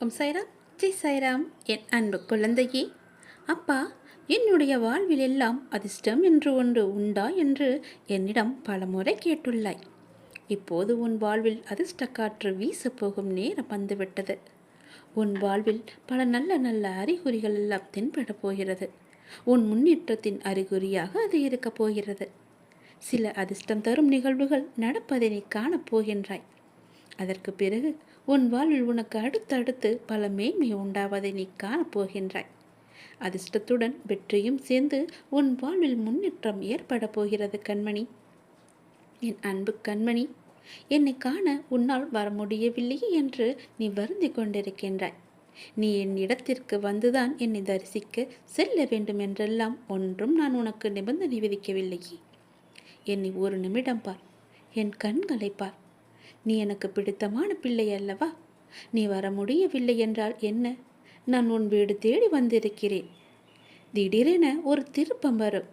வணக்கம் சைராம். ஜெய் சைராம் என் அன்பு குழந்தையே. அப்பா என்னுடைய வாழ்வில் எல்லாம் அதிர்ஷ்டம் என்று ஒன்று உண்டா என்று என்னிடம் பலமுறை கேட்டுள்ளாய். இப்போது உன் வாழ்வில் அதிர்ஷ்ட காற்று வீச போகும் நேரம் வந்துவிட்டது. உன் வாழ்வில் பல நல்ல நல்ல அறிகுறிகள் எல்லாம் தென்படப் போகிறது. உன் முன்னேற்றத்தின் அறிகுறியாக அது இருக்கப் போகிறது. சில அதிர்ஷ்டம் தரும் நிகழ்வுகள் நடப்பதை நீ காணப் போகின்றாய். அதற்கு பிறகு உன் வாழ்வில் உனக்கு அடுத்தடுத்து பல மேன்மை உண்டாவதை நீ காணப்போகின்றாய். அதிர்ஷ்டத்துடன் வெற்றியும் சேர்ந்து உன் வாழ்வில் முன்னேற்றம் ஏற்பட போகிறது கண்மணி. என் அன்பு கண்மணி என்னை காண உன்னால் வர முடியவில்லையே என்று நீ வருந்தி கொண்டிருக்கின்றாய். நீ என் இடத்திற்கு வந்துதான் என்னை தரிசிக்க செல்ல வேண்டும் என்றெல்லாம் ஒன்றும் நான் உனக்கு நிபந்தனை விதிக்கவில்லையே. என்னை ஒரு நிமிடம் பார் என் கண்களை பார். நீ எனக்கு பிடித்தமான பிள்ளை அல்லவா? நீ வர முடியவில்லை என்றால் என்ன? நான் உன் வீடு தேடி வந்திருக்கிறேன். திடீரென ஒரு திருப்பம் வரும்.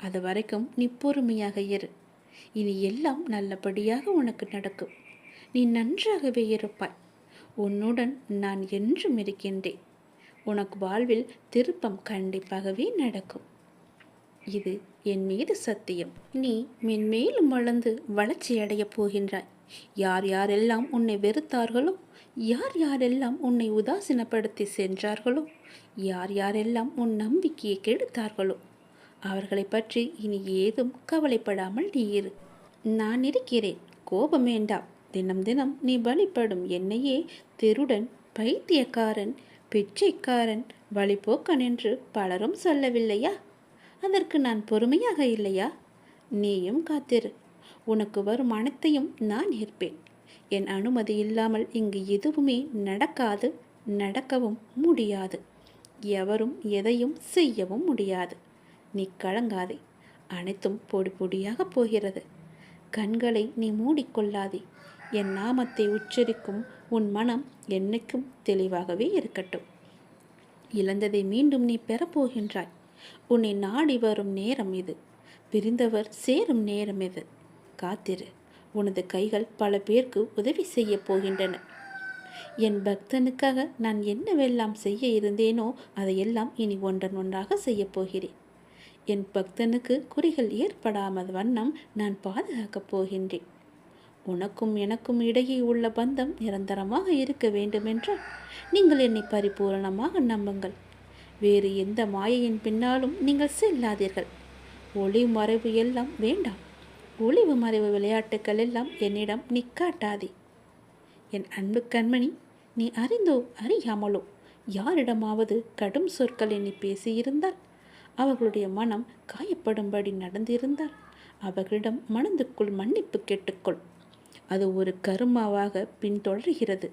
அது வரைக்கும் நீ பொறுமையாக இரு. இனி எல்லாம் நல்லபடியாக உனக்கு நடக்கும். நீ நன்றாகவே இருப்பாய். உன்னுடன் நான் என்றும் இருக்கின்றேன். உனக்கு வாழ்வில் திருப்பம் கண்டிப்பாகவே நடக்கும். இது என் மீது சத்தியம். நீ மென்மேலும் வளர்ந்து வளர்ச்சி அடையப் போகின்றாய். யார் யாரெல்லாம் உன்னை வெறுத்தார்களோ யார் யாரெல்லாம் உன்னை உதாசீனப்படுத்தி சென்றார்களோ யார் யாரெல்லாம் உன் நம்பிக்கையை கெடுத்தார்களோ அவர்களை பற்றி இனி ஏதும் கவலைப்படாமல் நீ இரு. நான் இருக்கிறேன். கோபம் வேண்டாம். தினம் தினம் நீ வழிபடும் என்னையே திருடன் பைத்தியக்காரன் பிச்சைக்காரன் வழிபோக்கன் என்று பலரும் சொல்லவில்லையா? அதற்கு நான் பொறுமையாக இல்லையா? நீயும் காத்திரு. உனக்கு வரும் அனைத்தையும் நான் ஏற்பேன். என் அனுமதி இல்லாமல் இங்கு எதுவுமே நடக்காது நடக்கவும் முடியாது. எவரும் எதையும் செய்யவும் முடியாது. நீ கலங்காதே. அனைத்தும் பொடி பொடியாக போகிறது. கண்களை நீ மூடிக்கொள்ளாதே. என் நாமத்தை உச்சரிக்கும் உன் மனம் என்னைக்கும் தெளிவாகவே இருக்கட்டும். இழந்ததை மீண்டும் நீ பெறப்போகின்றாய் உன்னை நாடி வரும் நேரம் இது. பிரிந்தவர் சேரும் நேரம் இது. காத்திரு. உனது கைகள் பல பேருக்கு உதவி செய்ய போகின்றன. என் பக்தனுக்காக நான் என்னவெல்லாம் செய்ய இருந்தேனோ அதையெல்லாம் இனி ஒன்றன் ஒன்றாக செய்யப் போகிறேன். என் பக்தனுக்கு குறிகள் ஏற்படாமல் வண்ணம் நான் பாதுகாக்கப் போகின்றேன். உனக்கும் எனக்கும் இடையே உள்ள பந்தம் நிரந்தரமாக இருக்க வேண்டுமென்றால் நீங்கள் என்னை பரிபூரணமாக நம்புங்கள். வேறு எந்த மாயையின் பின்னாலும் நீங்கள் செல்லாதீர்கள். ஒளி மறைவு எல்லாம் வேண்டாம். ஒளிவு மறைவு விளையாட்டுக்கள் எல்லாம் என்னிடம் நீ காட்டாதே என் அன்பு கண்மணி நீ அறிந்தோ அறியாமலோ யாரிடமாவது கடும் சொற்களை நீ பேசியிருந்தால் அவர்களுடைய மனம் காயப்படும்படி நடந்திருந்தால் அவர்களிடம் மனதுக்குள் மன்னிப்பு கேட்டுக்கொள். அது ஒரு கருமாவாக பின்தொடர்கிறது.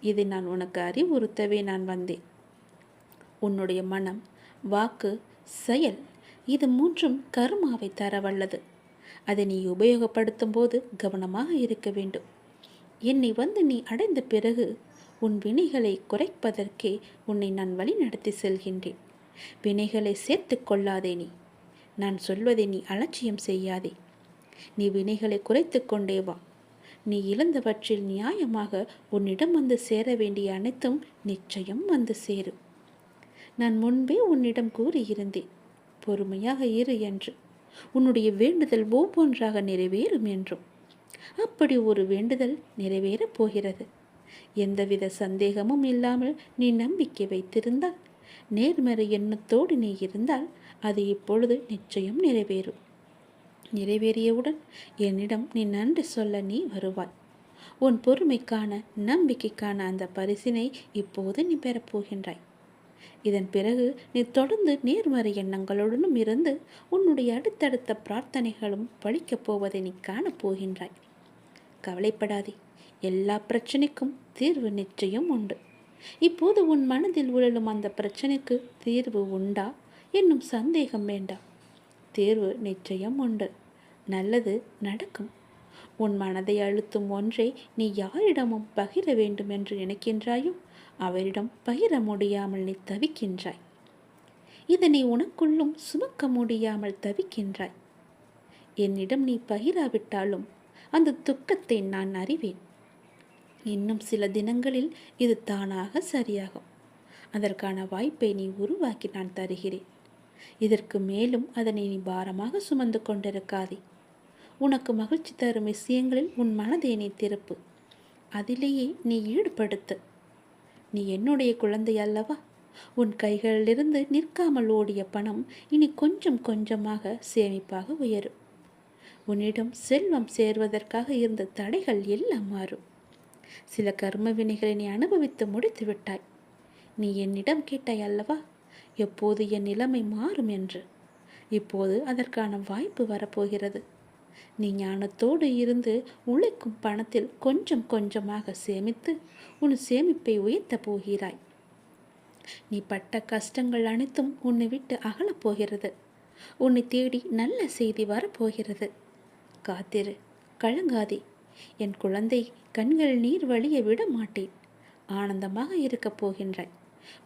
இதை நான் உனக்கு அறிவுறுத்தவே நான் வந்தேன். உன்னுடைய மனம் வாக்கு செயல் இது மூன்றும் கருமாவை தர வல்லது அதை நீ உபயோகப்படுத்தும் போது கவனமாக இருக்க வேண்டும். என்னை வந்து நீ அடைந்த பிறகு உன் வினைகளை குறைப்பதற்கே உன்னை நான் வழி நடத்தி செல்கின்றேன். வினைகளை சேர்த்து கொள்ளாதே நீ. நான் சொல்வதை நீ அலட்சியம் செய்யாதே. நீ வினைகளை குறைத்து கொண்டே வா. நீ இழந்தவற்றில் நியாயமாக உன்னிடம் வந்து சேர வேண்டிய அனைத்தும் நிச்சயம் வந்து சேரும். நான் முன்பே உன்னிடம் கூறியிருந்தேன் பொறுமையாக இரு என்று. உன்னுடைய வேண்டுதல் ஒவ்வொன்றாக நிறைவேறும் என்றும். அப்படி ஒரு வேண்டுதல் நிறைவேறப் போகிறது. எந்தவித சந்தேகமும் இல்லாமல் நீ நம்பிக்கை வைத்திருந்தால் நேர்மறை எண்ணத்தோடு நீ இருந்தால் அது இப்பொழுது நிச்சயம் நிறைவேறும். நிறைவேறியவுடன் என்னிடம் நீ நன்றி சொல்ல நீ வருவாய். உன் பொறுமைக்கான நம்பிக்கைக்கான அந்த பரிசினை இப்போது நீ பெறப்போகின்றாய் இதன் பிறகு நீ தொடர்ந்து நேர்மறை எண்ணங்களுடனும் இருந்து உன்னுடைய அடுத்தடுத்த பிரார்த்தனைகளும் பழிக்கப் போவதை நீ காணப்போகின்றாய் கவலைப்படாதே எல்லா பிரச்சனைக்கும் தீர்வு நிச்சயம் உண்டு. இப்போது உன் மனதில் உழலும் அந்த பிரச்சனைக்கு தீர்வு உண்டா? என்னும் சந்தேகம் வேண்டாம் தீர்வு நிச்சயம் உண்டு. நல்லது நடக்கும். உன் மனதை அழுத்தும் ஒன்றை நீ யாரிடமும் பகிர வேண்டும் என்று நினைக்கின்றாயோ? அவரிடம் பகிர முடியாமல் நீ தவிக்கின்றாய். இதனை உனக்குள்ளும் சுமக்க முடியாமல் தவிக்கின்றாய். என்னிடம் நீ பகிராவிட்டாலும் அந்த துக்கத்தை நான் அறிவேன். இன்னும் சில தினங்களில் இது தானாக சரியாகும். அதற்கான வாய்ப்பை நீ உருவாக்கி நான் தருகிறேன். இதற்கு மேலும் அதனை நீ பாரமாக சுமந்து கொண்டிருக்காதே. உனக்கு மகிழ்ச்சி தரும் விஷயங்களில் உன் மனதை நீ திருப்பு. அதிலேயே நீ ஈடுபடுத்து நீ என்னுடைய குழந்தை அல்லவா? உன் கைகளிலிருந்து நிற்காமல் ஓடிய பணம் இனி கொஞ்சம் கொஞ்சமாக சேமிப்பாக உயரும். உன்னிடம் செல்வம் சேர்வதற்காக இருந்த தடைகள் எல்லாம் மாறும். சில கர்ம வினைகளை நீ அனுபவித்து முடித்து விட்டாய். நீ என்னிடம் கேட்டாய் அல்லவா? எப்போது என் நிலைமை மாறும் என்று? இப்போது அதற்கான வாய்ப்பு வரப்போகிறது. நீ ஞானத்தோடு இருந்து உழைக்கும் பணத்தில் கொஞ்சம் கொஞ்சமாக சேமித்து உன் சேமிப்பை உயர்த்தப் போகிறாய். நீ பட்ட கஷ்டங்கள் அனைத்தும் உன்னை விட்டு அகலப் போகிறது. உன்னை தேடி நல்ல செய்தி வரப்போகிறது. காத்திரு கலங்காதே. என் குழந்தை கண்கள் நீர் வழிய விட மாட்டேன் ஆனந்தமாக இருக்கப் போகின்றாய்.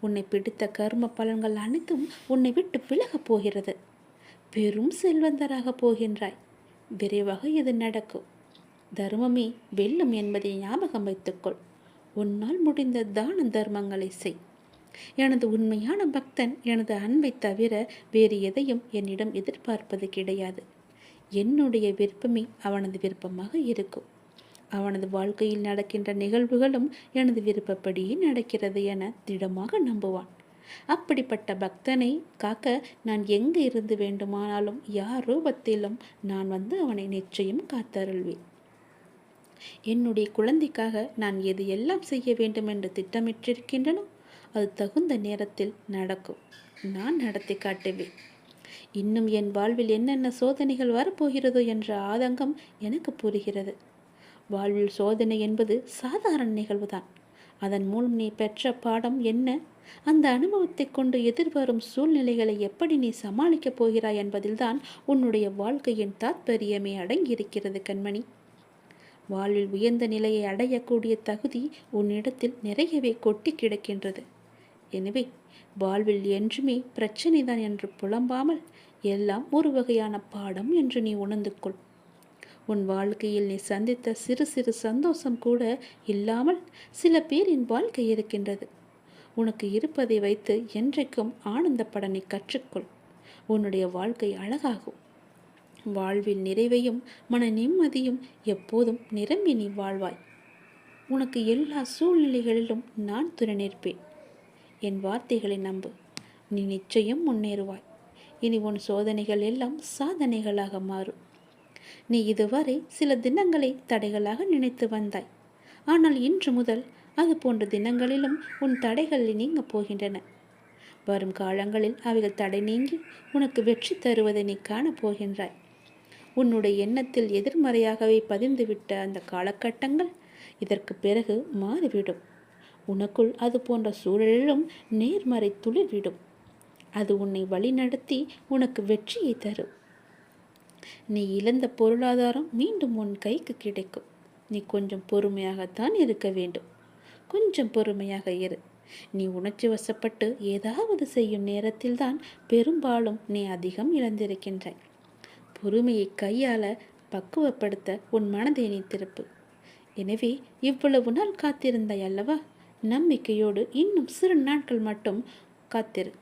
உன்னை பிடித்த கர்ம பலன்கள் அனைத்தும் உன்னை விட்டு விலகப் போகிறது. பெரும் செல்வந்தராக போகின்றாய். விரைவாக இது நடக்கும். தர்மமே வெல்லும் என்பதை ஞாபகம் வைத்துக்கொள். உன்னால் முடிந்த தான தர்மங்களை செய். எனது உண்மையான பக்தன் எனது அன்பை தவிர வேறு எதையும் என்னிடம் எதிர்பார்ப்பது கிடையாது. என்னுடைய விருப்பமே அவனது விருப்பமாக இருக்கும். அவனது வாழ்க்கையில் நடக்கின்ற நிகழ்வுகளும் எனது விருப்பப்படியே நடக்கிறது என திடமாக நம்புவான். அப்படிப்பட்ட பக்தனை காக்க நான் எங்கு இருந்து வேண்டுமானாலும் யார் ரூபத்திலும் நான் வந்து அவனை நிச்சயம் காத்தருள்வேன். என்னுடைய குழந்தைக்காக நான் எது எல்லாம் செய்ய வேண்டும் என்று திட்டமிட்டிருக்கின்றனோ அது தகுந்த நேரத்தில் நடக்கும். நான் நடத்தி காட்டுவேன். இன்னும் என் வாழ்வில் என்னென்ன சோதனைகள் வரப்போகிறதோ என்ற ஆதங்கம் எனக்கு புரிகிறது. வாழ்வில் சோதனை என்பது சாதாரண நிகழ்வுதான். அதன் மூலம் நீ பெற்ற பாடம் என்ன? அந்த அனுபவத்தை கொண்டு எதிர்வரும் சூழ்நிலைகளை எப்படி நீ சமாளிக்கப் போகிறாய் என்பதில்தான் உன்னுடைய வாழ்க்கையின் தாத்பரியமே அடங்கியிருக்கிறது கண்மணி. வாழ்வில் உயர்ந்த நிலையை அடையக்கூடிய தகுதி உன்னிடத்தில் நிறையவே கொட்டி கிடக்கின்றது. எனவே வாழ்வில் என்றுமே பிரச்சனைதான் என்று புலம்பாமல் எல்லாம் ஒரு வகையான பாடம் என்று நீ உணர்ந்து கொள் உன் வாழ்க்கையில் நீ சந்தித்த சிறு சிறு சந்தோஷம் கூட இல்லாமல் சில பேரின் வாழ்க்கை இருக்கின்றது. உனக்கு இருப்பதை வைத்து என்றைக்கும் ஆனந்தப்பட நீ கற்றுக்கொள். உன்னுடைய வாழ்க்கை அழகாகும். வாழ்வில் நிறைவையும் மன நிம்மதியும் எப்போதும் நிரம்பி நீ வாழ்வாய். உனக்கு எல்லா சூழ்நிலைகளிலும் நான் துணை நிற்பேன் என் வார்த்தைகளை நம்பு. நீ நிச்சயம் முன்னேறுவாய். இனி உன் சோதனைகள் எல்லாம் சாதனைகளாக மாறும். நீ இதுவரை சில தினங்களை தடைகளாக நினைத்து வந்தாய். ஆனால் இன்று முதல் அது போன்ற தினங்களிலும் உன் தடைகள் நீங்க போகின்றன. வரும் காலங்களில் அவைகள் தடை நீங்கி உனக்கு வெற்றி தருவதை நீ காணப் போகின்றாய். உன்னுடைய எண்ணத்தில் எதிர்மறையாகவே பதிந்துவிட்ட அந்த காலகட்டங்கள் இதற்கு பிறகு மாறிவிடும். உனக்குள் அது போன்ற சூழலிலும் நேர்மறை துளிர்விடும். அது உன்னை வழிநடத்தி உனக்கு வெற்றியை தரும். நீ இழந்த பொருளாதாரம் மீண்டும் உன் கைக்கு கிடைக்கும். நீ கொஞ்சம் பொறுமையாகத்தான் இருக்க வேண்டும். கொஞ்சம் பொறுமையாக இரு. நீ உணர்ச்சி வசப்பட்டு ஏதாவது செய்யும் நேரத்தில்தான் பெரும்பாலும் நீ அதிகம் இழந்திருக்கின்றாய். பொறுமையை கையாள பக்குவப்படுத்த உன் மனதை நீ திருப்பு. எனவே இவ்வளவு நாள் காத்திருந்தாய் அல்லவா? நம்பிக்கையோடு இன்னும் சிறு நாட்கள் மட்டும் காத்திரு.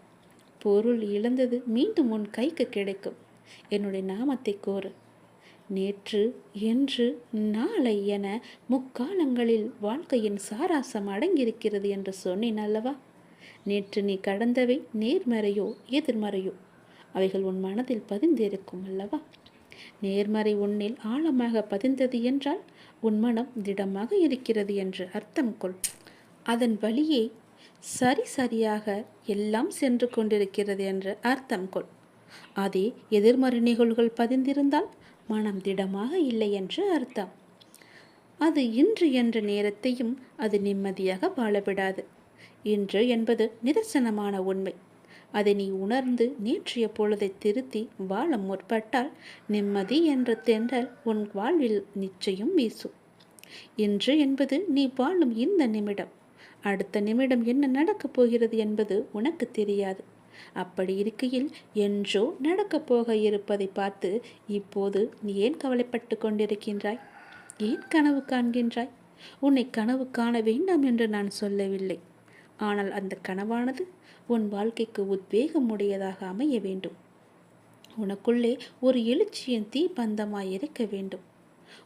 பொருள் இழந்தது மீண்டும் உன் கைக்கு கிடைக்கும். என்னுடைய நாமத்தை கோரு. நேற்று என்று நாளை என முக்காலங்களில் வாழ்க்கையின் சாராசம் அடங்கியிருக்கிறது என்று சொன்னேன் அல்லவா? நேற்று நீ கடந்தவை நேர்மறையோ எதிர்மறையோ? அவைகள் உன் மனதில் பதிந்திருக்கும் அல்லவா? நேர்மறை உன்னில் ஆழமாக பதிந்தது என்றால் உன் மனம் திடமாக இருக்கிறது என்று அர்த்தம் கொள். அதன் வழியே சரி சரியாக எல்லாம் சென்று கொண்டிருக்கிறது என்று அர்த்தம் கொள். அதே எதிர்மறை நிகழ்வுகள் பதிந்திருந்தால் மனம் திடமாக இல்லை என்று அர்த்தம். அது இன்று என்ற நேரத்தையும் அது நிம்மதியாக வாழவிடாது. இன்று என்பது நிதர்சனமான உண்மை. அதை நீ உணர்ந்து நேற்றைய பொழுதை திருத்தி வாழ முற்பட்டால் நிம்மதி என்ற தென்றல் உன் வாழ்வில் நிச்சயம் வீசும். இன்று என்பது நீ வாழும் இந்த நிமிடம். அடுத்த நிமிடம் என்ன நடக்கப் போகிறது என்பது உனக்கு தெரியாது. அப்படி இருக்கையில் என்றோ நடக்கப் போக இருப்பதை பார்த்து இப்போது நீ ஏன் கவலைப்பட்டு கொண்டிருக்கின்றாய்? ஏன் கனவு காண்கின்றாய்? உன்னை கனவு காண வேண்டாம் என்று நான் சொல்லவில்லை. ஆனால் அந்த கனவானது உன் வாழ்க்கைக்கு உத்வேகம் உடையதாக அமைய வேண்டும். உனக்குள்ளே ஒரு எழுச்சியின் தீபந்தமாய் இருக்க வேண்டும்.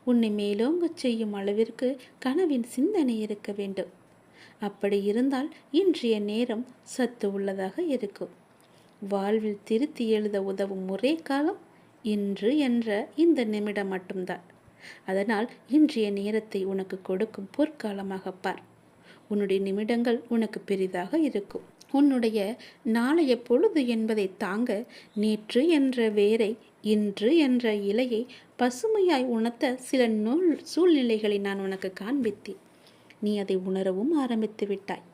உன்னை மேலோங்கச் செய்யும் அளவிற்கு கனவின் சிந்தனை இருக்க வேண்டும். அப்படி இருந்தால் இன்றைய நேரம் சத்து உள்ளதாக இருக்கும். வாழ்வில் திருத்தி எழுத உதவும் ஒரே காலம் இன்று என்ற இந்த நிமிடம் மட்டும்தான். அதனால் இன்றைய நேரத்தை உனக்கு கொடுக்கும் பொற்காலமாக பார். உன்னுடைய நிமிடங்கள் உனக்கு பெரிதாக இருக்கும். உன்னுடைய நாளைய பொழுது என்பதை தாங்க நேற்று என்ற வேரை இன்று என்ற இலையை பசுமையாய் உணர்த்த சில நூல் சூழ்நிலைகளை நான் உனக்கு காண்பித்தேன். நீ அதை உணரவும் ஆரம்பித்து விட்டாய்.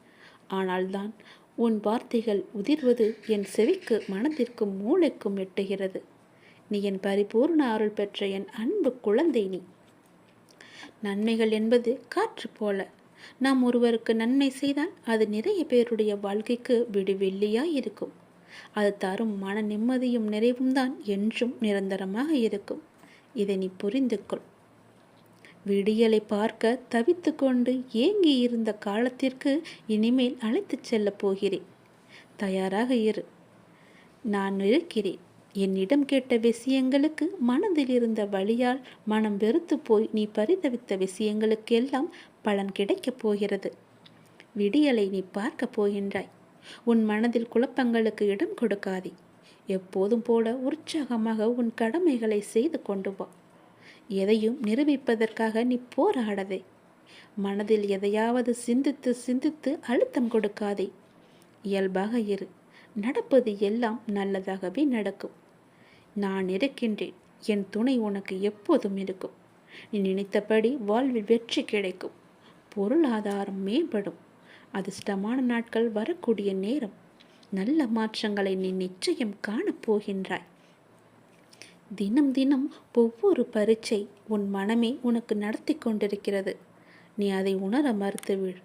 ஆனால்தான் உன் வார்த்தைகள் உதிர்வது என் செவிக்கு மனதிற்கும் மூளைக்கும் எட்டுகிறது. நீ என் பரிபூர்ண அருள் பெற்ற என் அன்பு குழந்தை நீ. நன்மைகள் என்பது காற்று போல. நாம் ஒருவருக்கு நன்மை செய்தால் அது நிறைய பேருடைய வாழ்க்கைக்கு விடுவெள்ளியாய் இருக்கும். அது தரும் மன நிம்மதியும் நிறைவும் தான் என்றும் நிரந்தரமாக இருக்கும். இதை நீ புரிந்து கொள் விடியலை பார்க்க தவித்து கொண்டு ஏங்கி இருந்த காலத்திற்கு இனிமேல் அழைத்துச் செல்லப் போகிறேன். தயாராக இரு. நான் இருக்கிறேன். என்னிடம் கேட்ட விஷயங்களுக்கு மனதில் இருந்த வழியால் மனம் வெறுத்து போய் நீ பரிதவித்த விஷயங்களுக்கெல்லாம் பலன் கிடைக்கப் போகிறது. விடியலை நீ பார்க்கப் போகின்றாய். உன் மனதில் குழப்பங்களுக்கு இடம் கொடுக்காதே. எப்போதும் போல உற்சாகமாக உன் கடமைகளை செய்து கொண்டு வா. எதையும் நிரூபிப்பதற்காக நீ போராடதே மனதில் எதையாவது சிந்தித்து சிந்தித்து அழுத்தம் கொடுக்காதே. இயல்பாக இரு. நடப்பது எல்லாம் நல்லதாகவே நடக்கும். நான் இருக்கின்றேன். என் துணை உனக்கு எப்போதும் இருக்கும். நீ நினைத்தபடி வாழ்வில் வெற்றி கிடைக்கும். பொருளாதாரம் மேம்படும். அதிர்ஷ்டமான நாட்கள் வரக்கூடிய நேரம். நல்ல மாற்றங்களை நீ நிச்சயம் காணப்போகின்றாய். தினம் தினம் ஒவ்வொரு பரீட்சை உன் மனமே உனக்கு நடத்தி கொண்டிருக்கிறது. நீ அதை உணர மறுத்துவிழ்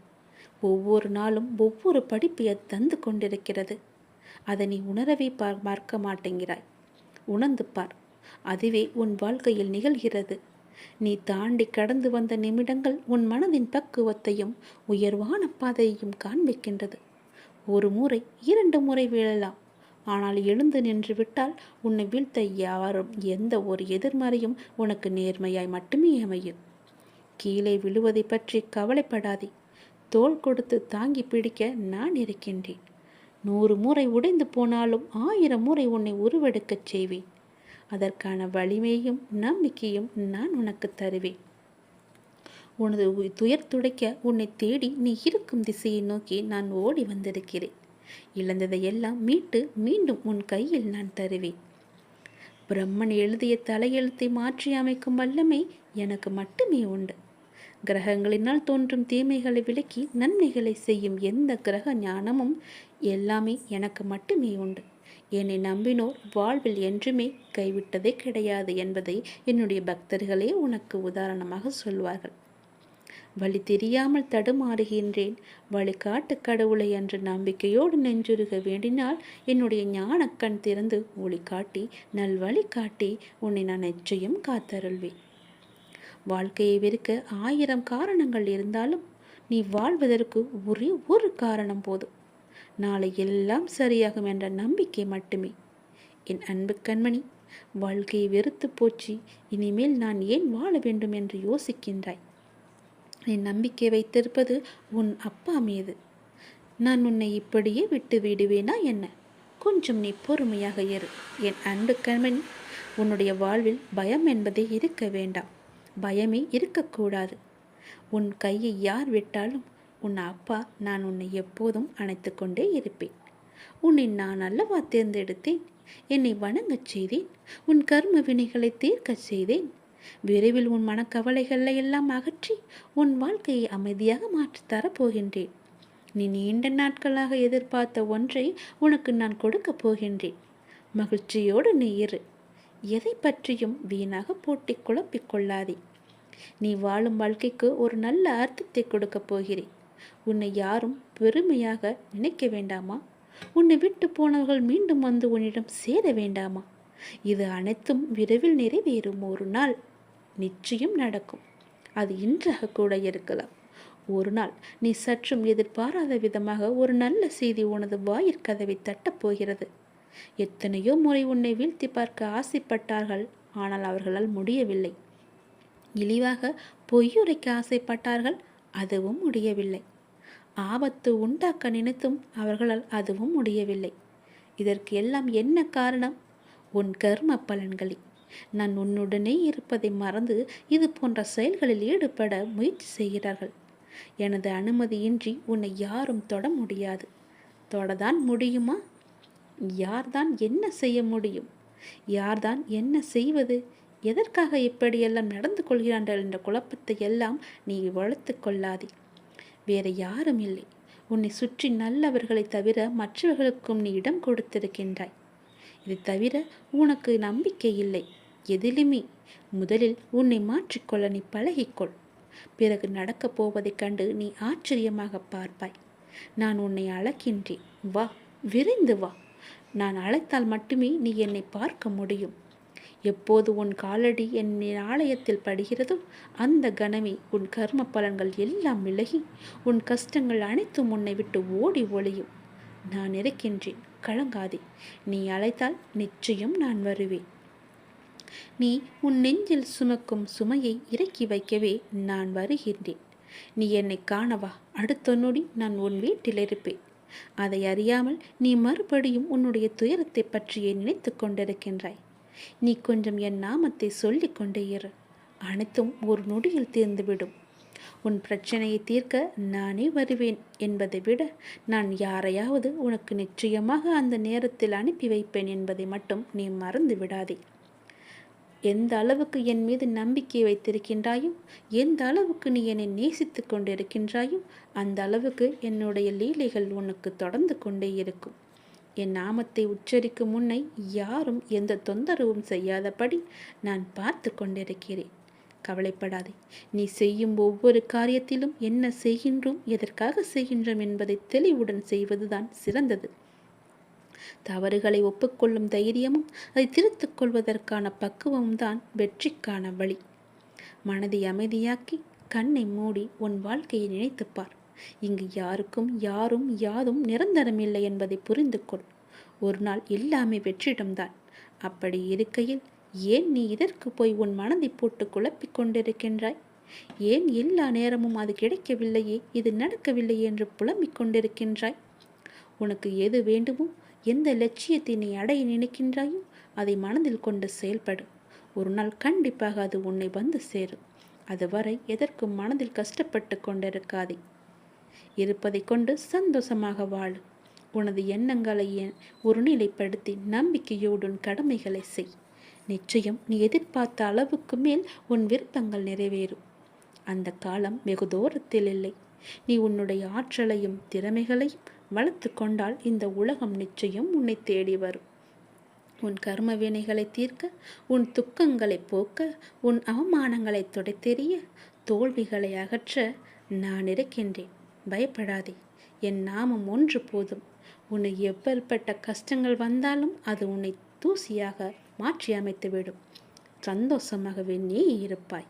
ஒவ்வொரு நாளும் ஒவ்வொரு படிப்பை தந்து கொண்டிருக்கிறது. அதை நீ உணரவே பார் பார்க்க மாட்டேங்கிறாய். உணர்ந்து பார் அதுவே உன் வாழ்க்கையில் நிகழ்கிறது. நீ தாண்டி கடந்து வந்த நிமிடங்கள் உன் மனதின் பக்குவத்தையும் உயர்வான பாதையையும் காண்பிக்கின்றது. ஒரு முறை இரண்டு முறை வீழலாம். ஆனால் எழுந்து நின்று விட்டால் உன்னை வீழ்த்த யாரும் எந்த ஒரு எதிர்மறையும் உனக்கு நேர்மையாய் மட்டுமே அமையும். கீழே விழுவதை பற்றி கவலைப்படாதே. தோல் கொடுத்து தாங்கி பிடிக்க நான் இருக்கின்றேன். நூறு முறை உடைந்து போனாலும் ஆயிரம் முறை உன்னை உருவெடுக்கச் செய்வேன். அதற்கான வலிமையும் நம்பிக்கையும் நான் உனக்கு தருவேன். உனது துயர் துடைக்க உன்னை தேடி நீ இருக்கும் திசையை நோக்கி நான் ஓடி வந்திருக்கிறேன். இழந்ததையெல்லாம் மீட்டு மீண்டும் உன் கையில் நான் தருவேன். பிரம்மன் எழுதிய தலையெழுத்தை மாற்றி அமைக்கும் வல்லமை எனக்கு மட்டுமே உண்டு. கிரகங்களினால் தோன்றும் தீமைகளை விலக்கி நன்மைகளை செய்யும் எந்த கிரக ஞானமும் எல்லாமே எனக்கு மட்டுமே உண்டு. என்னை நம்பினோர் வாழ்வில் என்றுமே கைவிட்டதே கிடையாது என்பதை என்னுடைய பக்தர்களே உனக்கு உதாரணமாக சொல்வார்கள். வழி தெரியாமல் தடுமாறுகின்றேன். வழிகாட்டு கடவுளை என்ற நம்பிக்கையோடு நெஞ்சுருக வேண்டினால் என்னுடைய ஞானக்கண் திறந்து ஒளி காட்டி நல்வழி காட்டி உன்னை நான் நிச்சயம் காத்தருள்வேன். வாழ்க்கையை வெறுக்க ஆயிரம் காரணங்கள் இருந்தாலும் நீ வாழ்வதற்கு ஒரே ஒரு காரணம் போதும். நாளை எல்லாம் சரியாகும் என்ற நம்பிக்கை மட்டுமே. என் அன்பு கண்மணி வாழ்க்கையை வெறுத்து போச்சு இனிமேல் நான் ஏன் வாழ வேண்டும் என்று யோசிக்கின்றாய்? நீ நம்பிக்கை வைத்திருப்பது உன் அப்பா மீது. நான் உன்னை இப்படியே விட்டு விடுவேனா என்ன? கொஞ்சம் நீ பொறுமையாக இரு. என் அன்பு கண்மணி உன்னுடைய வாழ்வில் பயம் என்பதே இருக்க வேண்டாம். பயமே இருக்கக்கூடாது. உன் கையை யார் விட்டாலும் உன் அப்பா நான் உன்னை எப்போதும் அணைத்து கொண்டே இருப்பேன். உன்னை நான் அல்லவா தேர்ந்தெடுத்தேன்? என்னை வணங்கச் செய்தேன்? உன் கர்ம வினைகளை தீர்க்கச் செய்தேன்? விரைவில் உன் மனக்கவலைகளை எல்லாம் அகற்றி உன் வாழ்க்கையை அமைதியாக மாற்றித் தரப்போகின்றேன். நீ நீண்ட நாட்களாக எதிர்பார்த்த ஒன்றை உனக்கு நான் கொடுக்கப் போகின்றேன். மகிழ்ச்சியோடு நீ இரு. எதை பற்றியும் வீணாக போட்டி குழப்பிக் கொள்ளாதே. நீ வாழும் வாழ்க்கைக்கு ஒரு நல்ல அர்த்தத்தை கொடுக்கப் போகிறேன். உன்னை யாரும் பெருமையாக நினைக்க வேண்டாமா? உன்னை விட்டு போனவர்கள் மீண்டும் வந்து உன்னிடம் சேர வேண்டாமா? இது அனைத்தும் விரைவில் நிறைவேறும் ஒரு நாள். நிச்சயம் நடக்கும். அது இன்றாக கூட இருக்கலாம். ஒரு நாள் நீ சற்றும் எதிர்பாராத விதமாக ஒரு நல்ல செய்தி உனது வாயிற்கதவை தட்டப் போகிறது. எத்தனையோ முறை உன்னை வீழ்த்தி பார்க்க ஆசைப்பட்டார்கள் ஆனால் அவர்களால் முடியவில்லை. இழிவாக பொய்யுரைக்க ஆசைப்பட்டார்கள் அதுவும் முடியவில்லை. ஆபத்து உண்டாக்க நினைத்தும் அவர்களால் அதுவும் முடியவில்லை. இதற்கு எல்லாம் என்ன காரணம்? உன் கர்ம பலன்களே நான் உன்னுடனே இருப்பதை மறந்து இது போன்ற செயல்களில் ஈடுபட முயற்சி செய்கிறார்கள். எனது அனுமதியின்றி உன்னை யாரும் தொட முடியாது. தொடதான் முடியுமா? யார்தான் என்ன செய்ய முடியும்? யார்தான் என்ன செய்வது? எதற்காக இப்படியெல்லாம் நடந்து கொள்கிறார்கள் என்ற குழப்பத்தை எல்லாம் நீ வளர்த்து கொள்ளாதே. வேறு யாரும் இல்லை. உன்னை சுற்றி நல்லவர்களை தவிர மற்றவர்களுக்கும் நீ இடம் கொடுத்திருக்கின்றாய். இது தவிர உனக்கு நம்பிக்கை இல்லை. எதிலுமே. முதலில் உன்னை மாற்றிக்கொள்ள நீ பழகிக்கொள். பிறகு நடக்கப் போவதைக் கண்டு நீ ஆச்சரியமாக பார்ப்பாய். நான் உன்னை அழைக்கின்றேன். வா விரைந்து வா. நான் அழைத்தால் மட்டுமே நீ என்னை பார்க்க முடியும். எப்போது உன் காலடி என் ஆலயத்தில் படுகிறதோ அந்த கணமே உன் கர்ம பலன்கள் எல்லாம் விலகி உன் கஷ்டங்கள் அனைத்தும் உன்னை விட்டு ஓடி ஒளியும். நான் இருக்கின்றேன் கலங்காதே. நீ அழைத்தால் நிச்சயம் நான் வருவேன். நீ உன் நெஞ்சில் சுமக்கும் சுமையை இறக்கி வைக்கவே நான் வருகின்றேன். நீ என்னை காணவா? அடுத்த நொடி நான் உன் வீட்டில் இருப்பேன். அதை அறியாமல் நீ மறுபடியும் உன்னுடைய துயரத்தை பற்றியே நினைத்து கொண்டிருக்கின்றாய். நீ கொஞ்சம் என் நாமத்தை சொல்லிக் கொண்டே இரு. அனைத்தும் ஒரு நொடியில் தீர்ந்துவிடும். உன் பிரச்சனையை தீர்க்க நானே வருவேன் என்பதை விட நான் யாரையாவது உனக்கு நிச்சயமாக அந்த நேரத்தில் அனுப்பி வைப்பேன் என்பதை மட்டும் நீ மறந்து விடாதே எந்த அளவுக்கு என் மீது நம்பிக்கை வைத்திருக்கின்றாயோ எந்த அளவுக்கு நீ என்னை நேசித்து கொண்டிருக்கின்றாயோ அந்த அளவுக்கு என்னுடைய லீலைகள் உனக்கு தொடர்ந்து கொண்டே இருக்கும். என் நாமத்தை உச்சரிக்கும் முன்னை யாரும் எந்த தொந்தரவும் செய்யாதபடி நான் பார்த்து கொண்டிருக்கிறேன். கவலைப்படாதே. நீ செய்யும் ஒவ்வொரு காரியத்திலும் என்ன செய்கின்றோம் எதற்காக செய்கின்றோம் என்பதை தெளிவுடன் செய்வதுதான் சிறந்தது. தவறுகளை ஒப்புக்கொள்ளும் தைரியமும் அதை திருத்திக் கொள்வதற்கான பக்குவமும் தான் வெற்றிக்கான வழி. மனதை அமைதியாக்கி கண்ணை மூடி உன் வாழ்க்கையை நினைத்துப்பார் இங்கு யாருக்கும் யாரும் யாதும் நிரந்தரமில்லை என்பதை புரிந்து கொள். ஒரு நாள் எல்லாமே வெற்றிடம்தான் அப்படி இருக்கையில் ஏன் நீ இதற்கு போய் உன் மனதை போட்டு குழப்பிக் கொண்டிருக்கின்றாய்? ஏன் எல்லா நேரமும் அது கிடைக்கவில்லையே இது நடக்கவில்லையே என்று புலம்பிக் கொண்டிருக்கின்றாய்? உனக்கு எது வேண்டுமோ எந்த லட்சியத்தை நீ அடைய நினைக்கின்றாயோ அதை மனதில் கொண்டு செயல்படு. ஒரு நாள் கண்டிப்பாக அது உன்னை வந்து சேரும். அதுவரை எதற்கும் மனதில் கஷ்டப்பட்டு கொண்டிருக்காதே. இருப்பதை கொண்டு சந்தோஷமாக வாழு. உனது எண்ணங்களை ஒருநிலைப்படுத்தி நம்பிக்கையோடு கடமைகளை செய். நிச்சயம் நீ எதிர்பார்த்த அளவுக்கு மேல் உன் விருப்பங்கள் நிறைவேறும். அந்த காலம் வெகு தூரத்தில் இல்லை. நீ உன்னுடைய ஆற்றலையும் திறமைகளையும் வளர்த்து கொண்டால் இந்த உலகம் நிச்சயம் உன்னை தேடி வரும். உன் கர்ம வினைகளை தீர்க்க உன் துக்கங்களை போக்க உன் அவமானங்களை துடைத்தெறிய தோல்விகளை அகற்ற நான் இருக்கின்றேன். பயப்படாதே என் நாமம் ஒன்று போதும். உன்னை எப்பேற்பட்ட கஷ்டங்கள் வந்தாலும் அது உன்னை தூசியாக மாற்றி அமைத்துவிடும் சந்தோஷமாகவே நீ இருப்பாய்.